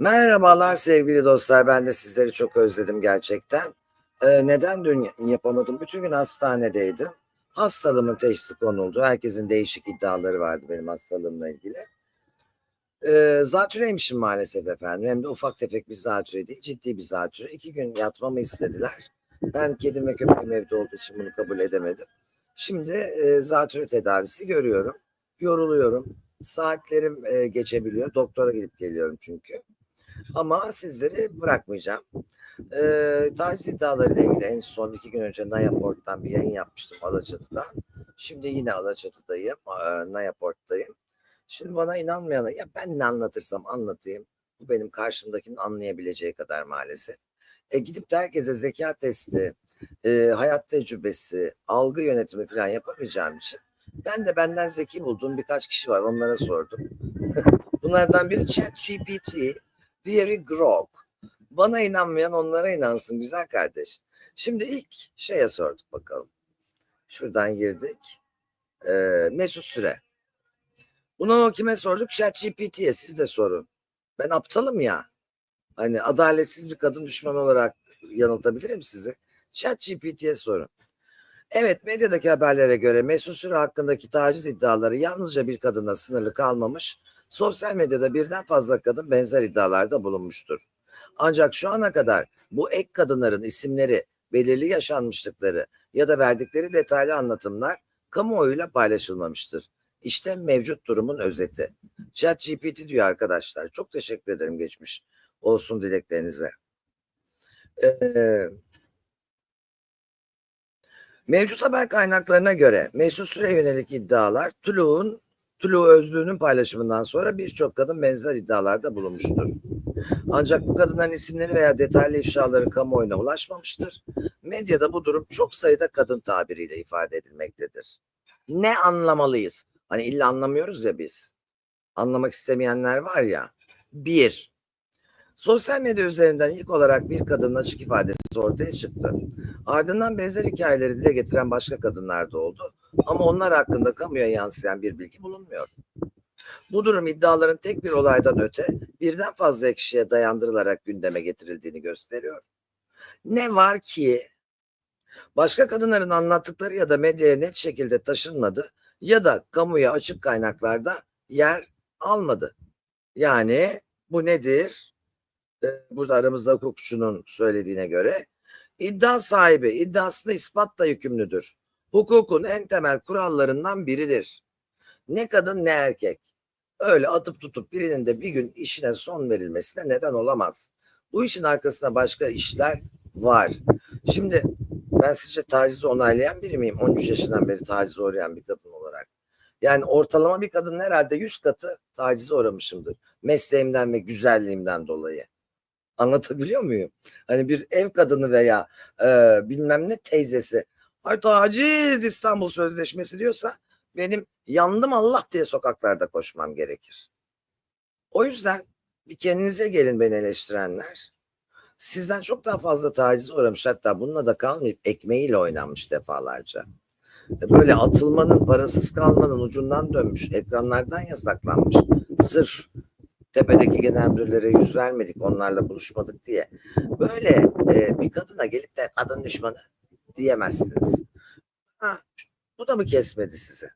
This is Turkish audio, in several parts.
Merhabalar sevgili dostlar. Ben de sizleri çok özledim gerçekten. Ee, neden dün yapamadım? Bütün gün hastanedeydim. Hastalığımın teşhisi konuldu. Herkesin değişik iddiaları vardı benim hastalığımla ilgili. Ee, zatürreymişim maalesef efendim. Hem de ufak tefek bir zatürre değil, ciddi bir zatürre. İki gün yatmamı istediler. Ben kedim ve köpeğim evde olduğu için bunu kabul edemedim. Şimdi e, zatürre tedavisi görüyorum. Yoruluyorum. Saatlerim e, geçebiliyor. Doktora gidip geliyorum çünkü. Ama sizleri bırakmayacağım. Ee, taciz iddialarıyla ilgili en son iki gün önce Nayaport'tan bir yayın yapmıştım Alaçatı'dan. Şimdi yine Alaçatı'dayım, e, Nayaport'tayım. Şimdi bana inanmayana ya ben ne anlatırsam anlatayım. Bu benim karşımdakinin anlayabileceği kadar maalesef. E, gidip de herkese zeka testi, e, hayat tecrübesi, algı yönetimi falan yapamayacağım için ben de benden zeki bulduğum birkaç kişi var onlara sordum. Bunlardan biri ChatGPT, diğeri Grok. Bana inanmayan onlara inansın güzel kardeş. Şimdi ilk şeye sorduk bakalım. Şuradan girdik. Ee, Mesut Süre. Bunu kime sorduk? ChatGPT'ye siz de sorun. Ben aptalım ya. Hani adaletsiz bir kadın düşmanı olarak yanıltabilirim sizi. ChatGPT'ye sorun. Evet medyadaki haberlere göre Mesut Süre hakkındaki taciz iddiaları yalnızca bir kadına sınırlı kalmamış, sosyal medyada birden fazla kadın benzer iddialarda bulunmuştur. Ancak şu ana kadar bu ek kadınların isimleri, belirli yaşanmışlıkları ya da verdikleri detaylı anlatımlar kamuoyuyla paylaşılmamıştır. İşte mevcut durumun özeti. ChatGPT diyor arkadaşlar. Çok teşekkür ederim geçmiş olsun dileklerinize. Ee, Mevcut haber kaynaklarına göre Mesut Süre yönelik iddialar Tulu'nun Tulu Özlü'nün paylaşımından sonra birçok kadın benzer iddialarda bulunmuştur. Ancak bu kadınların isimleri veya detaylı ifşaları kamuoyuna ulaşmamıştır. Medyada bu durum çok sayıda kadın tabiriyle ifade edilmektedir. Ne anlamalıyız? Hani illa anlamıyoruz ya biz. Anlamak istemeyenler var ya. Bir, Sosyal medya üzerinden ilk olarak bir kadının açık ifadesi ortaya çıktı. Ardından benzer hikayeleri dile getiren başka kadınlar da oldu. Ama onlar hakkında kamuya yansıyan bir bilgi bulunmuyor. Bu durum iddiaların tek bir olaydan öte birden fazla kişiye dayandırılarak gündeme getirildiğini gösteriyor. Ne var ki başka kadınların anlattıkları ya da medyaya net şekilde taşınmadı ya da kamuya açık kaynaklarda yer almadı. Yani bu nedir? Burada aramızda hukukçunun söylediğine göre iddia sahibi iddiasını ispatla yükümlüdür. Hukukun en temel kurallarından biridir. Ne kadın ne erkek. Öyle atıp tutup birinin de bir gün işine son verilmesine neden olamaz. Bu işin arkasında başka işler var. Şimdi ben sizce tacizi onaylayan biri miyim? 13 yaşından beri tacize uğrayan bir kadın olarak. Yani ortalama bir kadın herhalde 100 katı tacize uğramışımdır. Mesleğimden ve güzelliğimden dolayı. Anlatabiliyor muyum? Hani bir ev kadını veya e, bilmem ne teyzesi ay taciz İstanbul Sözleşmesi diyorsa benim yandım Allah diye sokaklarda koşmam gerekir. O yüzden bir kendinize gelin beni eleştirenler. Sizden çok daha fazla taciz uğramış hatta bununla da kalmayıp ekmeğiyle oynanmış defalarca. Böyle atılmanın, parasız kalmanın ucundan dönmüş, ekranlardan yasaklanmış. Sırf tepedeki genel müdürlere yüz vermedik, onlarla buluşmadık diye. Böyle e, bir kadına gelip de kadın düşmanı diyemezsiniz. Ha, bu da mı kesmedi sizi?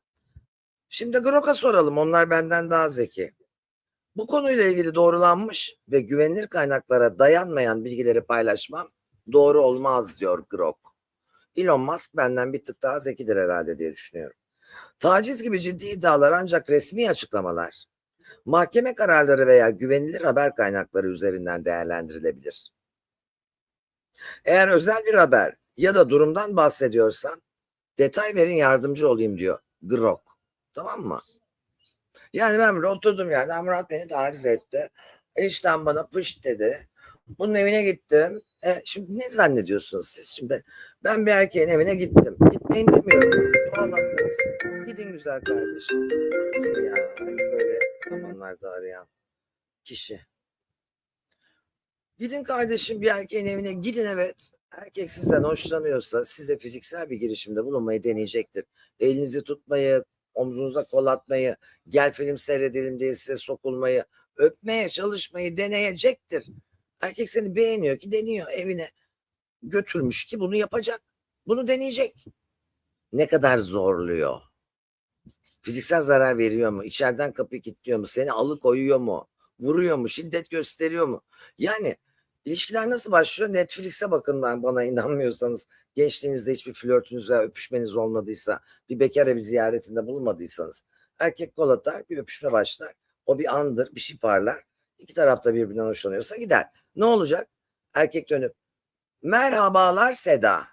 Şimdi Grok'a soralım, onlar benden daha zeki. Bu konuyla ilgili doğrulanmış ve güvenilir kaynaklara dayanmayan bilgileri paylaşmam doğru olmaz diyor Grok. Elon Musk benden bir tık daha zekidir herhalde diye düşünüyorum. Taciz gibi ciddi iddialar ancak resmi açıklamalar, mahkeme kararları veya güvenilir haber kaynakları üzerinden değerlendirilebilir. Eğer özel bir haber ya da durumdan bahsediyorsan detay verin yardımcı olayım diyor Grok. Tamam mı? Yani ben böyle oturdum yani Murat beni taciz etti. Enişten bana pış dedi. Bunun evine gittim. E, şimdi ne zannediyorsunuz siz şimdi? Ben bir erkeğin evine gittim. Gitmeyin demiyorum. Doğal. Gidin güzel kardeşim. Ya. Zamanlarda arayan kişi. Gidin kardeşim bir erkeğin evine gidin evet. Erkek sizden hoşlanıyorsa size fiziksel bir girişimde bulunmayı deneyecektir. Elinizi tutmayı, omzunuza kol atmayı, gel film seyredelim diye size sokulmayı öpmeye çalışmayı deneyecektir. Erkek seni beğeniyor ki deniyor evine götürmüş ki bunu yapacak. Bunu deneyecek. Ne kadar zorluyor? Fiziksel zarar veriyor mu? İçeriden kapıyı kilitliyor mu? Seni alıkoyuyor mu? Vuruyor mu? Şiddet gösteriyor mu? Yani ilişkiler nasıl başlıyor? Netflix'e bakın ben bana inanmıyorsanız. Gençliğinizde hiçbir flörtünüz veya öpüşmeniz olmadıysa, bir bekar evi ziyaretinde bulunmadıysanız. Erkek kol atar, bir öpüşme başlar. O bir andır, bir şey parlar. İki tarafta birbirinden hoşlanıyorsa gider. Ne olacak? Erkek dönüp, merhabalar Seda.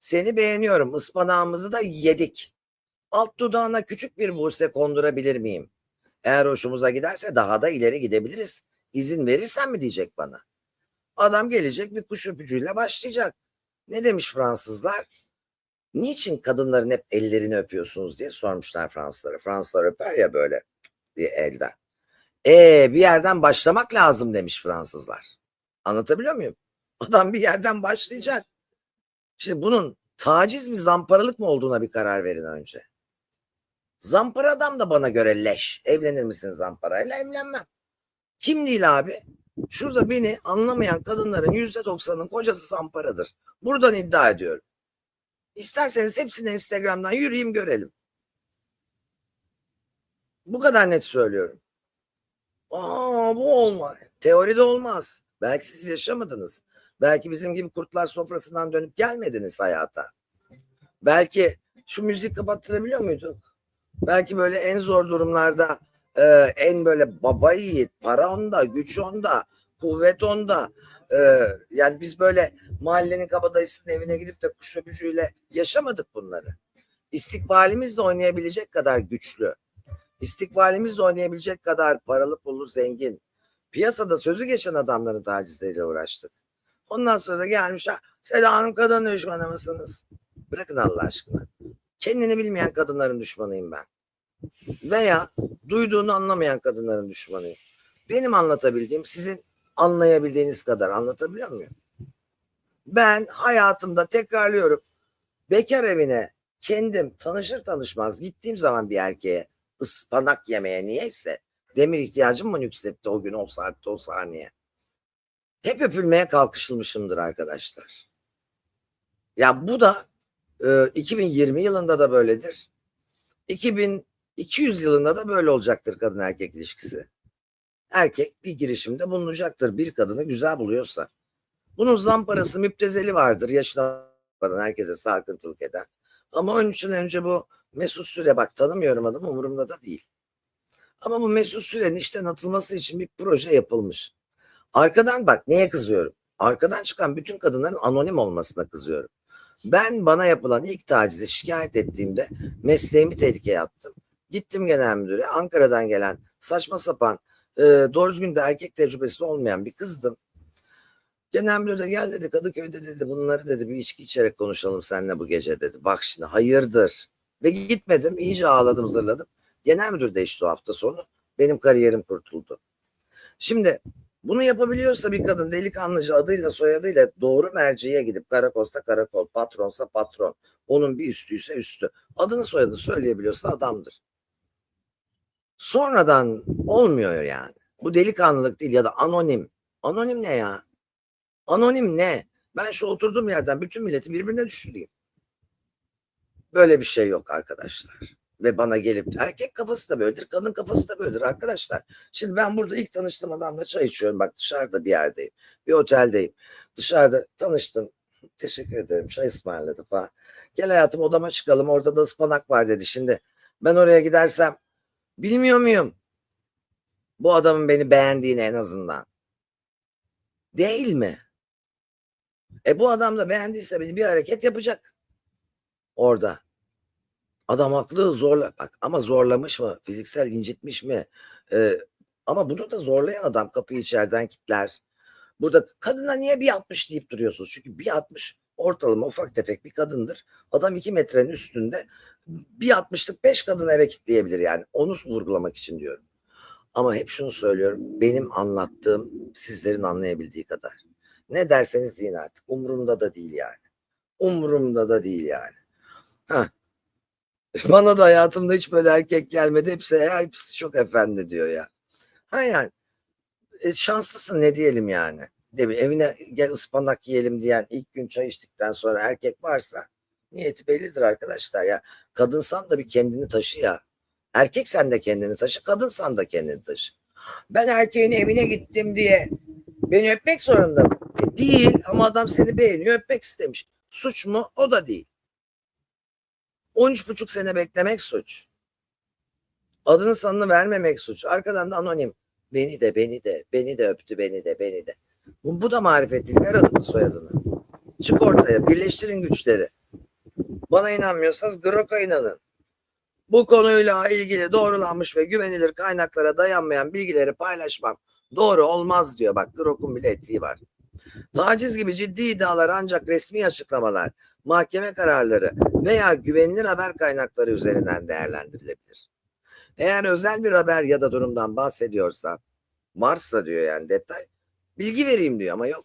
Seni beğeniyorum. Ispanağımızı da yedik. Alt dudağına küçük bir buse kondurabilir miyim? Eğer hoşumuza giderse daha da ileri gidebiliriz. İzin verirsen mi diyecek bana? Adam gelecek bir kuş öpücüğüyle başlayacak. Ne demiş Fransızlar? Niçin kadınların hep ellerini öpüyorsunuz diye sormuşlar Fransızlara. Fransızlar öper ya böyle diye elden. E bir yerden başlamak lazım demiş Fransızlar. Anlatabiliyor muyum? Adam bir yerden başlayacak. Şimdi bunun taciz mi zamparalık mı olduğuna bir karar verin önce. Zampara adam da bana göre leş. Evlenir misin zamparayla? Evlenmem. Kim değil abi? Şurada beni anlamayan kadınların yüzde doksanının kocası zamparadır. Buradan iddia ediyorum. İsterseniz hepsini Instagram'dan yürüyeyim görelim. Bu kadar net söylüyorum. Aa bu olmaz. Teoride olmaz. Belki siz yaşamadınız. Belki bizim gibi kurtlar sofrasından dönüp gelmediniz hayata. Belki şu müzik kapattırabiliyor muyduk? Belki böyle en zor durumlarda e, en böyle baba yiğit, para onda, güç onda, kuvvet onda. E, yani biz böyle mahallenin kabadayısının evine gidip de kuş öpücüğüyle yaşamadık bunları. İstikbalimizle oynayabilecek kadar güçlü. İstikbalimizle oynayabilecek kadar paralı pullu zengin. Piyasada sözü geçen adamların tacizleriyle uğraştık. Ondan sonra da gelmişler. Hanım kadın düşmanı mısınız? Bırakın Allah aşkına. Kendini bilmeyen kadınların düşmanıyım ben. Veya duyduğunu anlamayan kadınların düşmanıyım. Benim anlatabildiğim sizin anlayabildiğiniz kadar anlatabiliyor muyum? Ben hayatımda tekrarlıyorum. Bekar evine kendim tanışır tanışmaz gittiğim zaman bir erkeğe ıspanak yemeye niyeyse demir ihtiyacım mı nüksetti o gün o saatte o saniye. Hep öpülmeye kalkışılmışımdır arkadaşlar. Ya bu da e, 2020 yılında da böyledir. 2200 yılında da böyle olacaktır kadın erkek ilişkisi. Erkek bir girişimde bulunacaktır bir kadını güzel buluyorsa. Bunun zamparası müptezeli vardır yaşına herkese sarkıntılık eden. Ama onun için önce bu Mesut Süre bak tanımıyorum adamı umurumda da değil. Ama bu Mesut Süre'nin işten atılması için bir proje yapılmış. Arkadan bak neye kızıyorum? Arkadan çıkan bütün kadınların anonim olmasına kızıyorum. Ben bana yapılan ilk tacize şikayet ettiğimde mesleğimi tehlikeye attım. Gittim genel müdüre Ankara'dan gelen saçma sapan e, doğru düzgün de erkek tecrübesi olmayan bir kızdım. Genel müdür de gel dedi Kadıköy'de dedi bunları dedi bir içki içerek konuşalım seninle bu gece dedi. Bak şimdi hayırdır. Ve gitmedim iyice ağladım zırladım. Genel müdür değişti o hafta sonu. Benim kariyerim kurtuldu. Şimdi bunu yapabiliyorsa bir kadın delikanlıca adıyla soyadıyla doğru merciye gidip karakolsa karakol, patronsa patron. Onun bir üstüyse üstü. Adını soyadını söyleyebiliyorsa adamdır. Sonradan olmuyor yani. Bu delikanlılık değil ya da anonim. Anonim ne ya? Anonim ne? Ben şu oturduğum yerden bütün milleti birbirine düşüreyim. Böyle bir şey yok arkadaşlar. Ve bana gelip erkek kafası da böyledir, kadın kafası da böyledir arkadaşlar. Şimdi ben burada ilk tanıştığım adamla çay içiyorum. Bak dışarıda bir yerdeyim. Bir oteldeyim. Dışarıda tanıştım. Teşekkür ederim. Çay ısmarladı falan. Gel hayatım odama çıkalım. Orada da ıspanak var dedi. Şimdi ben oraya gidersem bilmiyor muyum? Bu adamın beni beğendiğini en azından. Değil mi? E bu adam da beğendiyse beni bir hareket yapacak. Orada. Adam haklı zorla bak ama zorlamış mı? Fiziksel incitmiş mi? Ee, ama bunu da zorlayan adam kapıyı içeriden kilitler. Burada kadına niye bir 60 deyip duruyorsunuz? Çünkü bir 60 ortalama ufak tefek bir kadındır. Adam 2 metrenin üstünde bir 60'lık 5 kadın eve kilitleyebilir yani. Onu vurgulamak için diyorum. Ama hep şunu söylüyorum. Benim anlattığım sizlerin anlayabildiği kadar. Ne derseniz deyin artık. Umurumda da değil yani. Umurumda da değil yani. Ha. Bana da hayatımda hiç böyle erkek gelmedi. Hepsi, hepsi çok efendi diyor ya. Ha yani e, şanslısın ne diyelim yani. Mi? Evine gel ıspanak yiyelim diyen ilk gün çay içtikten sonra erkek varsa niyeti bellidir arkadaşlar ya. Kadınsan da bir kendini taşı ya. Erkek sen de kendini taşı, kadınsan da kendini taşı. Ben erkeğin evine gittim diye beni öpmek zorunda mı? E, değil ama adam seni beğeniyor öpmek istemiş. Suç mu? O da değil. 13 buçuk sene beklemek suç. Adını sanını vermemek suç. Arkadan da anonim. Beni de beni de beni de öptü beni de beni de. Bu, bu da marifetlik. Ver adını soyadını. Çık ortaya. Birleştirin güçleri. Bana inanmıyorsanız Grok'a inanın. Bu konuyla ilgili doğrulanmış ve güvenilir kaynaklara dayanmayan bilgileri paylaşmam doğru olmaz diyor. Bak Grok'un bile etiği var. Taciz gibi ciddi iddialar ancak resmi açıklamalar, mahkeme kararları veya güvenilir haber kaynakları üzerinden değerlendirilebilir. Eğer özel bir haber ya da durumdan bahsediyorsa varsa diyor yani detay bilgi vereyim diyor ama yok.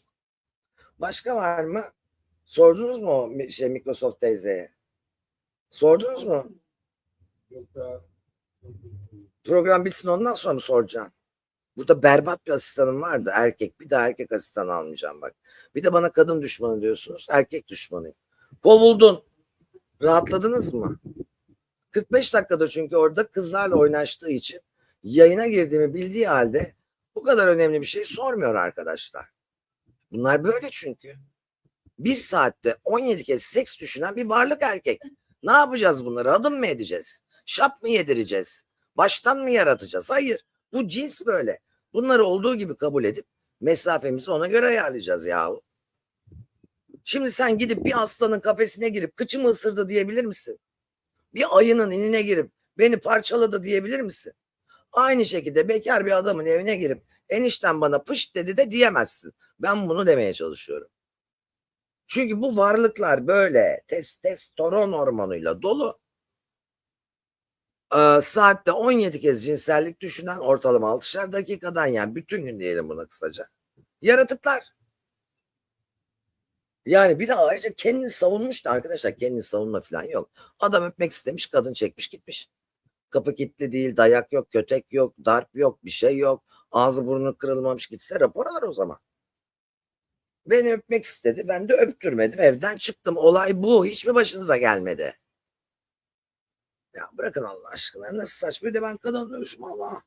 Başka var mı? Sordunuz mu şey Microsoft teyzeye? Sordunuz mu? Yok Program bitsin ondan sonra mı soracağım? Burada berbat bir asistanım vardı erkek. Bir daha erkek asistan almayacağım bak. Bir de bana kadın düşmanı diyorsunuz. Erkek düşmanıyım. Kovuldun. Rahatladınız mı? 45 dakikadır çünkü orada kızlarla oynaştığı için yayına girdiğimi bildiği halde bu kadar önemli bir şey sormuyor arkadaşlar. Bunlar böyle çünkü. Bir saatte 17 kez seks düşünen bir varlık erkek. Ne yapacağız bunları? Adım mı edeceğiz? Şap mı yedireceğiz? Baştan mı yaratacağız? Hayır. Bu cins böyle. Bunları olduğu gibi kabul edip mesafemizi ona göre ayarlayacağız yahu. Şimdi sen gidip bir aslanın kafesine girip kıçımı ısırdı diyebilir misin? Bir ayının inine girip beni parçaladı diyebilir misin? Aynı şekilde bekar bir adamın evine girip enişten bana pış dedi de diyemezsin. Ben bunu demeye çalışıyorum. Çünkü bu varlıklar böyle testosteron hormonuyla dolu. Ee, saatte 17 kez cinsellik düşünen ortalama 6'şar dakikadan yani bütün gün diyelim buna kısaca. Yaratıklar. Yani bir de ayrıca kendini savunmuş da arkadaşlar kendini savunma falan yok. Adam öpmek istemiş kadın çekmiş gitmiş. Kapı kilitli değil dayak yok kötek yok darp yok bir şey yok. Ağzı burnu kırılmamış gitse rapor alır o zaman. Beni öpmek istedi ben de öptürmedim evden çıktım olay bu hiç mi başınıza gelmedi? Ya bırakın Allah aşkına. Nasıl saçma bir de ben kadın düşmanı. Allah.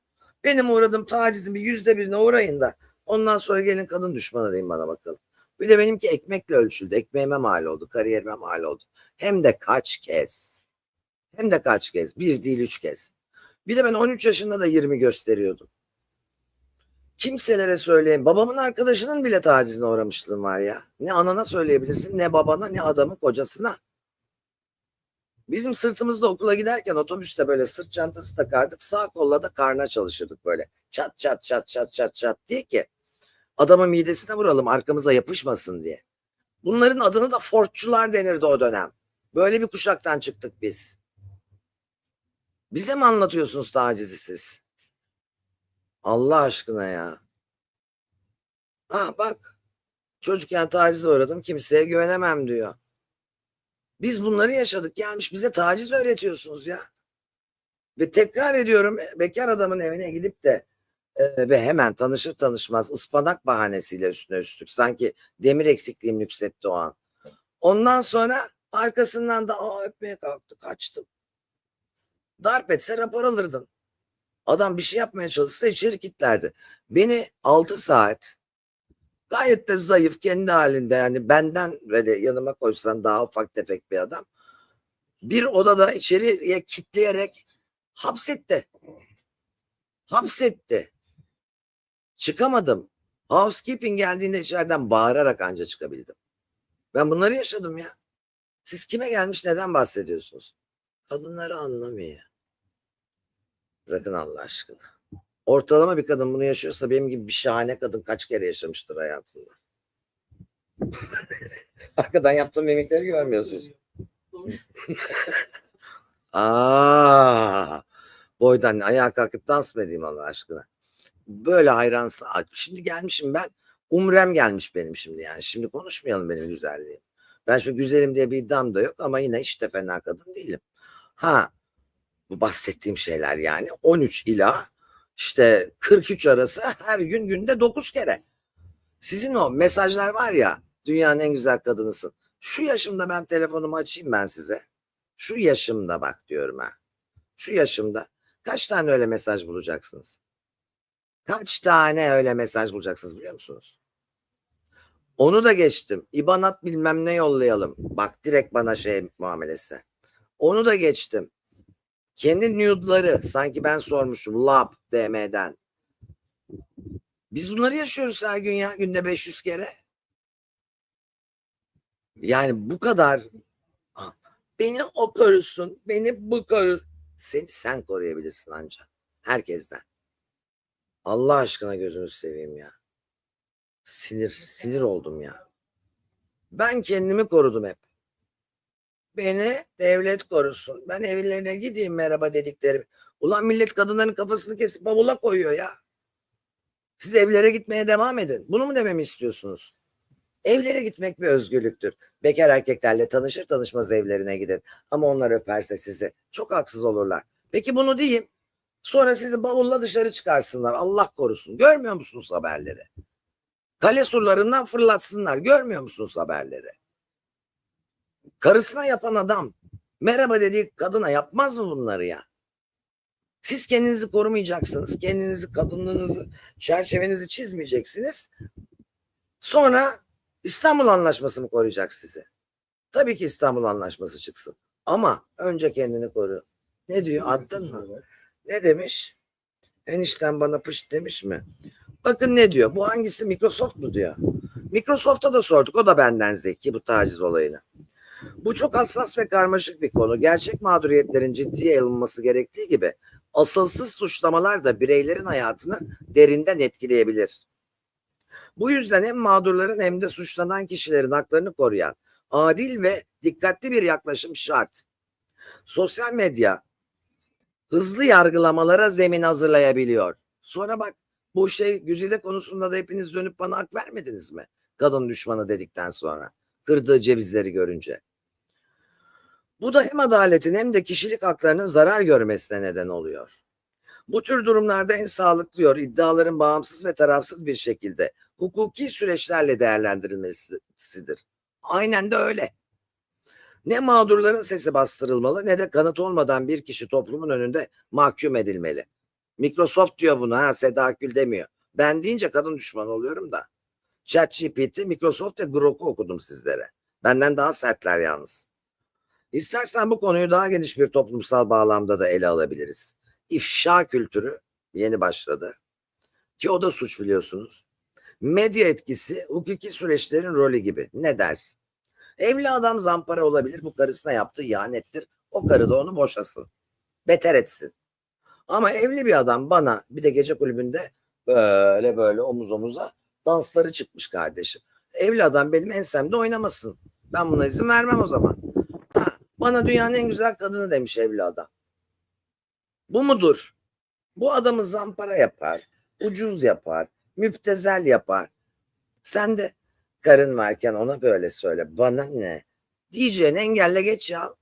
Benim uğradığım tacizin bir yüzde birine uğrayın da ondan sonra gelin kadın düşmanı deyin bana bakalım. Bir de benimki ekmekle ölçüldü. Ekmeğime mal oldu. Kariyerime mal oldu. Hem de kaç kez. Hem de kaç kez. Bir değil üç kez. Bir de ben 13 yaşında da 20 gösteriyordum. Kimselere söyleyeyim. Babamın arkadaşının bile tacizine uğramışlığım var ya. Ne anana söyleyebilirsin ne babana ne adamın kocasına. Bizim sırtımızda okula giderken otobüste böyle sırt çantası takardık. Sağ kolla da karna çalışırdık böyle. Çat çat çat çat çat çat diye ki adamın midesine vuralım arkamıza yapışmasın diye. Bunların adını da fortçular denirdi o dönem. Böyle bir kuşaktan çıktık biz. Bize mi anlatıyorsunuz tacizi siz? Allah aşkına ya. Ah bak. Çocukken tacize uğradım kimseye güvenemem diyor. Biz bunları yaşadık gelmiş bize taciz öğretiyorsunuz ya. Ve tekrar ediyorum bekar adamın evine gidip de ve hemen tanışır tanışmaz ıspanak bahanesiyle üstüne üstlük. Sanki demir eksikliğim nüksetti o an. Ondan sonra arkasından da aa öpmeye kalktı kaçtım. Darp etse rapor alırdın. Adam bir şey yapmaya çalışsa içeri kilitlerdi. Beni 6 saat gayet de zayıf kendi halinde yani benden böyle yanıma koysan daha ufak tefek bir adam. Bir odada içeriye kilitleyerek hapsetti. Hapsetti. Çıkamadım. Housekeeping geldiğinde içeriden bağırarak anca çıkabildim. Ben bunları yaşadım ya. Siz kime gelmiş neden bahsediyorsunuz? Kadınları anlamıyor. Bırakın Allah aşkına. Ortalama bir kadın bunu yaşıyorsa benim gibi bir şahane kadın kaç kere yaşamıştır hayatında. Arkadan yaptığım mimikleri görmüyorsunuz. Aa, boydan ayağa kalkıp dans mı edeyim Allah aşkına? Böyle hayransın. Şimdi gelmişim ben. Umrem gelmiş benim şimdi yani. Şimdi konuşmayalım benim güzelliğim. Ben şimdi güzelim diye bir iddiam da yok ama yine hiç de fena kadın değilim. Ha bu bahsettiğim şeyler yani 13 ila işte 43 arası her gün günde 9 kere. Sizin o mesajlar var ya dünyanın en güzel kadınısın. Şu yaşımda ben telefonumu açayım ben size. Şu yaşımda bak diyorum ha. Şu yaşımda kaç tane öyle mesaj bulacaksınız? Kaç tane öyle mesaj bulacaksınız biliyor musunuz? Onu da geçtim. İbanat bilmem ne yollayalım. Bak direkt bana şey muamelesi. Onu da geçtim. Kendi nude'ları sanki ben sormuşum lab DM'den. Biz bunları yaşıyoruz her gün ya günde 500 kere. Yani bu kadar beni o korusun, beni bu korusun. Seni sen koruyabilirsin ancak. Herkesten. Allah aşkına gözünü seveyim ya. Sinir, sinir oldum ya. Ben kendimi korudum hep. Beni devlet korusun. Ben evlerine gideyim merhaba dediklerim. Ulan millet kadınların kafasını kesip bavula koyuyor ya. Siz evlere gitmeye devam edin. Bunu mu dememi istiyorsunuz? Evlere gitmek bir özgürlüktür. Bekar erkeklerle tanışır tanışmaz evlerine gidin. Ama onlar öperse sizi çok haksız olurlar. Peki bunu diyeyim. Sonra sizi bavulla dışarı çıkarsınlar. Allah korusun. Görmüyor musunuz haberleri? Kale surlarından fırlatsınlar. Görmüyor musunuz haberleri? Karısına yapan adam merhaba dediği kadına yapmaz mı bunları ya? Siz kendinizi korumayacaksınız. Kendinizi, kadınlığınızı, çerçevenizi çizmeyeceksiniz. Sonra İstanbul Anlaşması mı koruyacak sizi? Tabii ki İstanbul Anlaşması çıksın. Ama önce kendini koru. Ne diyor? Attın mı? Ne demiş? Enişten bana pış demiş mi? Bakın ne diyor? Bu hangisi Microsoft mu diyor? Microsoft'a da sorduk. O da benden zeki bu taciz olayını. Bu çok hassas ve karmaşık bir konu. Gerçek mağduriyetlerin ciddiye alınması gerektiği gibi asılsız suçlamalar da bireylerin hayatını derinden etkileyebilir. Bu yüzden hem mağdurların hem de suçlanan kişilerin haklarını koruyan adil ve dikkatli bir yaklaşım şart. Sosyal medya hızlı yargılamalara zemin hazırlayabiliyor. Sonra bak bu şey güzide konusunda da hepiniz dönüp bana hak vermediniz mi? Kadın düşmanı dedikten sonra. Kırdığı cevizleri görünce. Bu da hem adaletin hem de kişilik haklarının zarar görmesine neden oluyor. Bu tür durumlarda en sağlıklı iddiaların bağımsız ve tarafsız bir şekilde hukuki süreçlerle değerlendirilmesidir. Aynen de öyle. Ne mağdurların sesi bastırılmalı ne de kanıt olmadan bir kişi toplumun önünde mahkum edilmeli. Microsoft diyor bunu ha Seda Akgül demiyor. Ben deyince kadın düşmanı oluyorum da. ChatGPT, Microsoft ve Grok'u okudum sizlere. Benden daha sertler yalnız. İstersen bu konuyu daha geniş bir toplumsal bağlamda da ele alabiliriz. İfşa kültürü yeni başladı. Ki o da suç biliyorsunuz. Medya etkisi hukuki süreçlerin rolü gibi. Ne dersin? Evli adam zampara olabilir. Bu karısına yaptığı ihanettir. O karı da onu boşasın. Beter etsin. Ama evli bir adam bana bir de gece kulübünde böyle böyle omuz omuza dansları çıkmış kardeşim. Evli adam benim ensemde oynamasın. Ben buna izin vermem o zaman. Ha, bana dünyanın en güzel kadını demiş evli adam. Bu mudur? Bu adamı zampara yapar, ucuz yapar, müptezel yapar. Sen de karın varken ona böyle söyle. Bana ne? Diyeceğini engelle geç ya.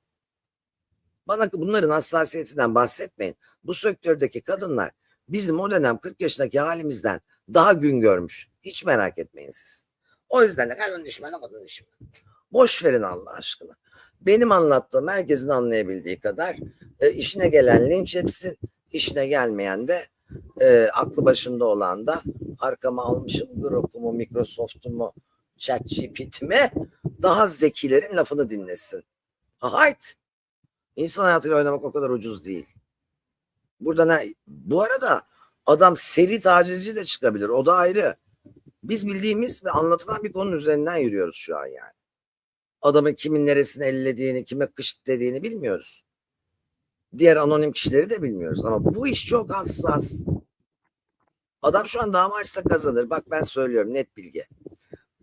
Bana bunların hassasiyetinden bahsetmeyin. Bu sektördeki kadınlar bizim o dönem 40 yaşındaki halimizden daha gün görmüş. Hiç merak etmeyin siz. O yüzden de kadın düşmanı kadın düşmanı. Boş verin Allah aşkına. Benim anlattığım herkesin anlayabildiği kadar e, işine gelen linç etsin. işine gelmeyen de e, aklı başında olan da arkama almışım Grok'umu, Microsoft'umu, ChatGPT'mi daha zekilerin lafını dinlesin. Hayt. İnsan hayatıyla oynamak o kadar ucuz değil. Burada ne? Bu arada adam seri tacizci de çıkabilir. O da ayrı. Biz bildiğimiz ve anlatılan bir konunun üzerinden yürüyoruz şu an yani. Adamın kimin neresini ellediğini, kime kışt dediğini bilmiyoruz. Diğer anonim kişileri de bilmiyoruz ama bu iş çok hassas. Adam şu an damaçta kazanır. Bak ben söylüyorum net bilgi.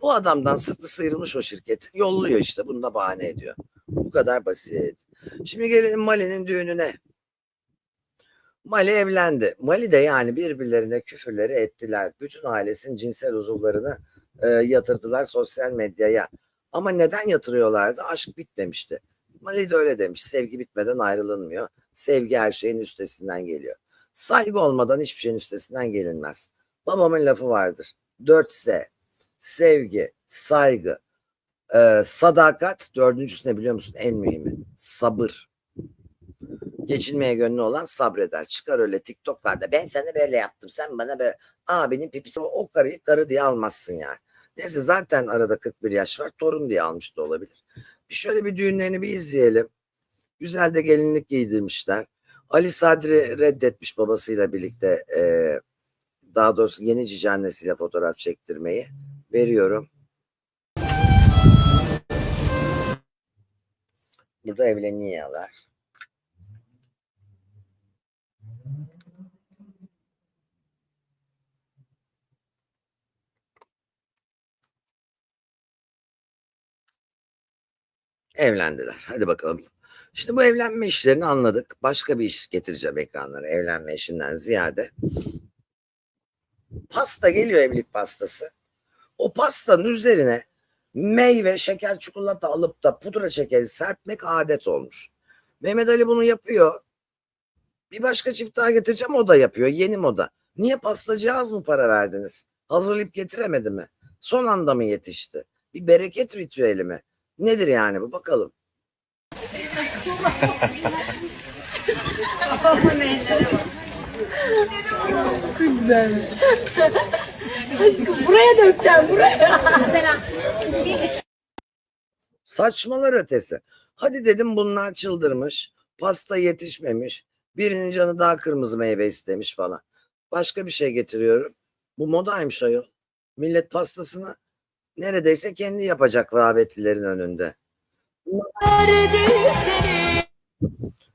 Bu adamdan sırtı sıyrılmış o şirket. Yolluyor işte. Bunu da bahane ediyor. Bu kadar basit. Şimdi gelelim Mali'nin düğününe. Mali evlendi. Mali de yani birbirlerine küfürleri ettiler. Bütün ailesinin cinsel uzuvlarını e, yatırdılar sosyal medyaya. Ama neden yatırıyorlardı? Aşk bitmemişti. Mali de öyle demiş. Sevgi bitmeden ayrılınmıyor. Sevgi her şeyin üstesinden geliyor. Saygı olmadan hiçbir şeyin üstesinden gelinmez. Babamın lafı vardır. 4S. Sevgi, saygı, e, sadakat. Dördüncüsü ne biliyor musun? En mühimi. Sabır. Geçinmeye gönlü olan sabreder. Çıkar öyle TikTok'larda ben sana böyle yaptım sen bana böyle abinin pipisi o, karıyı karı diye almazsın yani. Neyse zaten arada 41 yaş var torun diye almış da olabilir. Bir şöyle bir düğünlerini bir izleyelim. Güzel de gelinlik giydirmişler. Ali Sadri reddetmiş babasıyla birlikte e, daha doğrusu yeni cici annesiyle fotoğraf çektirmeyi. Veriyorum. Burada evleniyorlar. Evlendiler. Hadi bakalım. Şimdi bu evlenme işlerini anladık. Başka bir iş getireceğim ekranlara evlenme işinden ziyade. Pasta geliyor evlilik pastası. O pastanın üzerine meyve, şeker, çikolata alıp da pudra şekeri serpmek adet olmuş. Mehmet Ali bunu yapıyor. Bir başka çift daha getireceğim o da yapıyor. Yeni moda. Niye pastacıya az mı para verdiniz? Hazırlayıp getiremedi mi? Son anda mı yetişti? Bir bereket ritüeli mi? Nedir yani bu bakalım. Buraya dökeceğim buraya. Saçmalar ötesi. Hadi dedim bunlar çıldırmış. Pasta yetişmemiş. Birinin canı daha kırmızı meyve istemiş falan. Başka bir şey getiriyorum. Bu modaymış ayol. Millet pastasını neredeyse kendi yapacak davetlilerin önünde.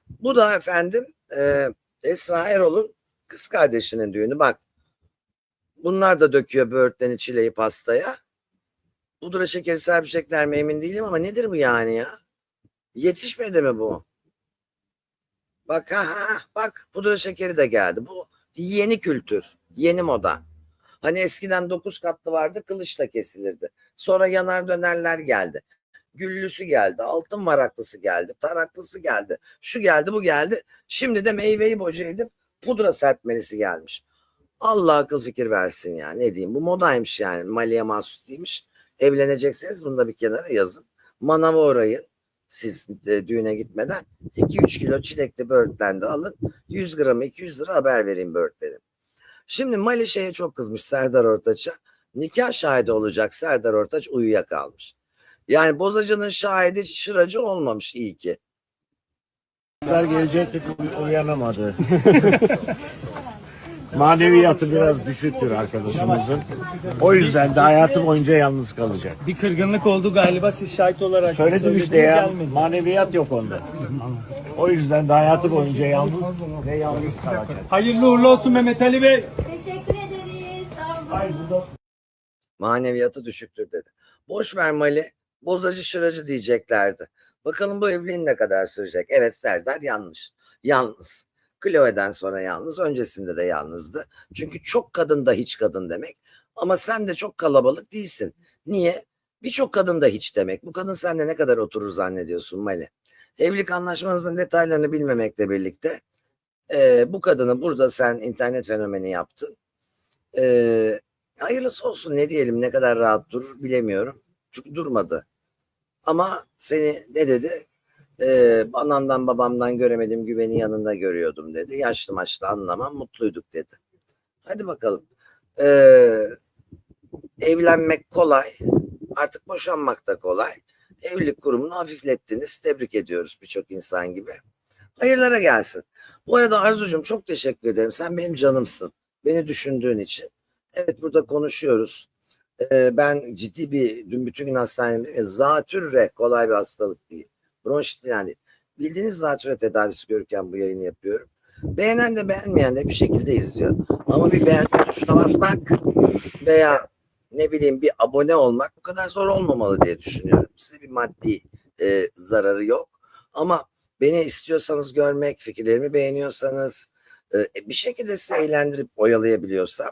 Bu da efendim e, Esra Erol'un kız kardeşinin düğünü. Bak bunlar da döküyor böğürtleni çileği pastaya. Pudra şekeri serpecekler mi emin değilim ama nedir bu yani ya? Yetişmedi mi bu? Bak ha, ha bak pudra şekeri de geldi. Bu yeni kültür, yeni moda. Hani eskiden dokuz katlı vardı kılıçla kesilirdi. Sonra yanar dönerler geldi. Güllüsü geldi, altın varaklısı geldi, taraklısı geldi. Şu geldi, bu geldi. Şimdi de meyveyi boca edip pudra serpmelisi gelmiş. Allah akıl fikir versin ya. Ne diyeyim? Bu modaymış yani. Maliye mahsus değilmiş. Evlenecekseniz bunu da bir kenara yazın. Manava uğrayın. Siz de düğüne gitmeden 2-3 kilo çilekli böğürtlen de alın. 100 gramı 200 lira haber vereyim böğürtlerim. Şimdi Mali şeye çok kızmış Serdar Ortaç'a. Nikah şahidi olacak Serdar Ortaç uyuyakalmış. Yani bozacının şahidi şıracı olmamış iyi ki. Kızlar gelecekti uyanamadı. Maneviyatı biraz düşüktür arkadaşımızın. O yüzden de hayatı boyunca yalnız kalacak. Bir kırgınlık oldu galiba siz şahit olarak. Söyledim işte ya gelmedi. maneviyat yok onda. O yüzden de hayatı boyunca yalnız ve yalnız kalacak. Hayırlı uğurlu olsun Mehmet Ali Bey. Teşekkür ederiz. Sağ olun. Maneviyatı düşüktür dedi. Boş ver Mali, bozacı şıracı diyeceklerdi. Bakalım bu evliliğin ne kadar sürecek? Evet Serdar yanlış. Yalnız. Chloe'den sonra yalnız, öncesinde de yalnızdı. Çünkü çok kadın da hiç kadın demek. Ama sen de çok kalabalık değilsin. Niye? Birçok kadın da hiç demek. Bu kadın sende ne kadar oturur zannediyorsun Mali? Evlilik anlaşmanızın detaylarını bilmemekle birlikte eee, bu kadını burada sen internet fenomeni yaptın. Eee Hayırlısı olsun ne diyelim ne kadar rahat durur bilemiyorum. Çünkü durmadı. Ama seni ne dedi? Ee, anamdan babamdan göremedim güveni yanında görüyordum dedi. Yaşlı maçlı anlamam mutluyduk dedi. Hadi bakalım. Ee, evlenmek kolay. Artık boşanmak da kolay. Evlilik kurumunu hafiflettiniz. Tebrik ediyoruz birçok insan gibi. Hayırlara gelsin. Bu arada Arzucuğum çok teşekkür ederim. Sen benim canımsın. Beni düşündüğün için. Evet burada konuşuyoruz. Ee, ben ciddi bir dün bütün gün hastanede zatürre kolay bir hastalık değil. Bronşit yani bildiğiniz zatürre tedavisi görürken bu yayını yapıyorum. Beğenen de beğenmeyen de bir şekilde izliyor. Ama bir beğenme tuşuna basmak veya ne bileyim bir abone olmak bu kadar zor olmamalı diye düşünüyorum. Size bir maddi e, zararı yok. Ama beni istiyorsanız görmek, fikirlerimi beğeniyorsanız e, bir şekilde sizi eğlendirip oyalayabiliyorsam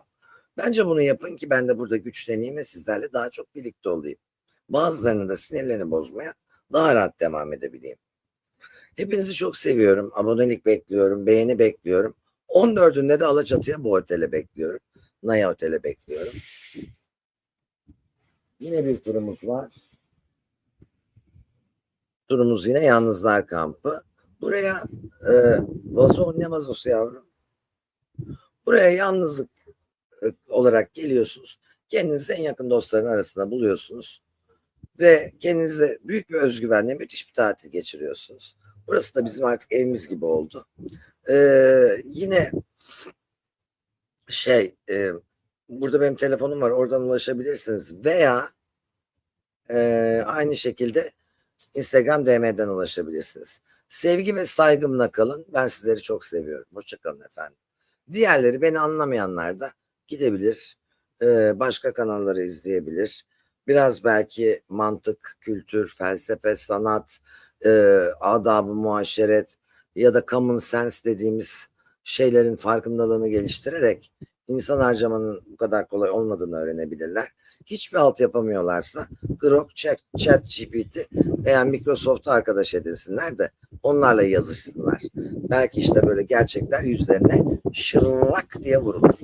Bence bunu yapın ki ben de burada güçleneyim ve sizlerle daha çok birlikte olayım. Bazılarının da sinirlerini bozmaya daha rahat devam edebileyim. Hepinizi çok seviyorum. Abonelik bekliyorum, beğeni bekliyorum. 14'ünde de Alaçatı'ya bu otele bekliyorum. Naya Otel'e bekliyorum. Yine bir turumuz var. Turumuz yine Yalnızlar Kampı. Buraya e, vazo ne vazosu yavrum? Buraya yalnızlık e, olarak geliyorsunuz. Kendinizi en yakın dostların arasında buluyorsunuz. Ve kendinize büyük bir özgüvenle müthiş bir tatil geçiriyorsunuz. Burası da bizim artık evimiz gibi oldu. Ee, yine şey e, burada benim telefonum var oradan ulaşabilirsiniz veya e, aynı şekilde Instagram DM'den ulaşabilirsiniz. Sevgi ve saygımla kalın. Ben sizleri çok seviyorum. Hoşçakalın efendim. Diğerleri beni anlamayanlar da gidebilir. e, başka kanalları izleyebilir. Biraz belki mantık, kültür, felsefe, sanat, e, adab-ı muaşeret ya da common sense dediğimiz şeylerin farkındalığını geliştirerek insan harcamanın bu kadar kolay olmadığını öğrenebilirler. Hiçbir alt yapamıyorlarsa Grok, Chat, Chat GPT veya Microsoft'u arkadaş edinsinler de onlarla yazışsınlar. Belki işte böyle gerçekler yüzlerine şırrak diye vurulur.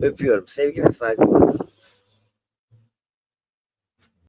Öpüyorum. Sevgi ve saygımla